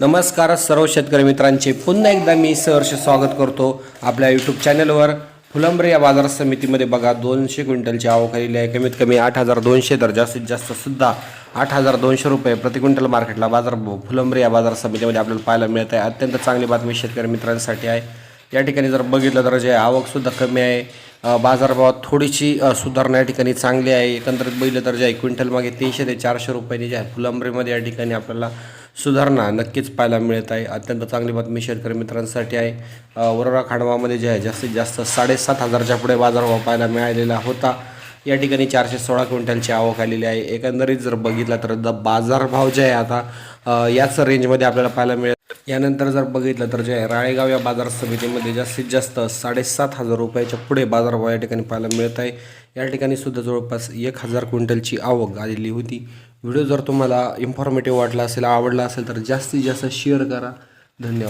नमस्कार सर्व शेतकरी मित्रांचे. पुन्हा एकदा मी सहर्ष स्वागत करतो आपल्या यूट्यूब चॅनलवर फुलंब्रे या बाजार समितीमध्ये बघा दोनशे क्विंटलची आवक आलेली आहे. कमीत कमी आठ हजार दोनशे तर जास्तीत जास्त सुद्धा आठ हजार दोनशे रुपये प्रति क्विंटल मार्केटला बाजार फुलंब्रे या बाजार समितीमध्ये आपल्याला पाहायला मिळत आहे. अत्यंत चांगली बातमी शेतकरी मित्रांसाठी आहे. या ठिकाणी जर बघितलं तर जे आवकसुद्धा कमी आहे. बाजारभावात थोडीशी सुधारणा या ठिकाणी चांगली आहे. एकंदरीत बघितलं तर जे आहे क्विंटल मागे तीनशे ते चारशे रुपयांनी जे आहे फुलंब्रेमध्ये या ठिकाणी आपल्याला सुधारणा नक्कीच पाहायला मिळत आहे. अत्यंत चांगली बातमी शेतकरी मित्रांसाठी आहे. वरोरा खांडवामध्ये जे आहे जास्तीत जास्त साडेसात हजारच्या पुढे बाजारभाव पाहायला मिळालेला होता. या ठिकाणी चारशे सोळा क्विंटलची आवक आलेली आहे. एकंदरीत जर बघितला तर द बाजारभाव जे आहे आता याच रेंजमध्ये आपल्याला पाहायला मिळेल. यानंतर जर बघितलं तर जे आहे राळेगाव या बाजार समितीमध्ये जास्तीत जास्त साडेसात हजार रुपयाच्या पुढे बाजारभाव या ठिकाणी पाहायला मिळत आहे. या ठिकाणी सुद्धा जवळपास एक हजार क्विंटलची आवक आलेली होती. व्हिडिओ जर तुम्हाला इन्फॉर्मेटिव्ह वाटला असेल आवडला असेल तर जास्तीत जास्त शेअर करा. धन्यवाद.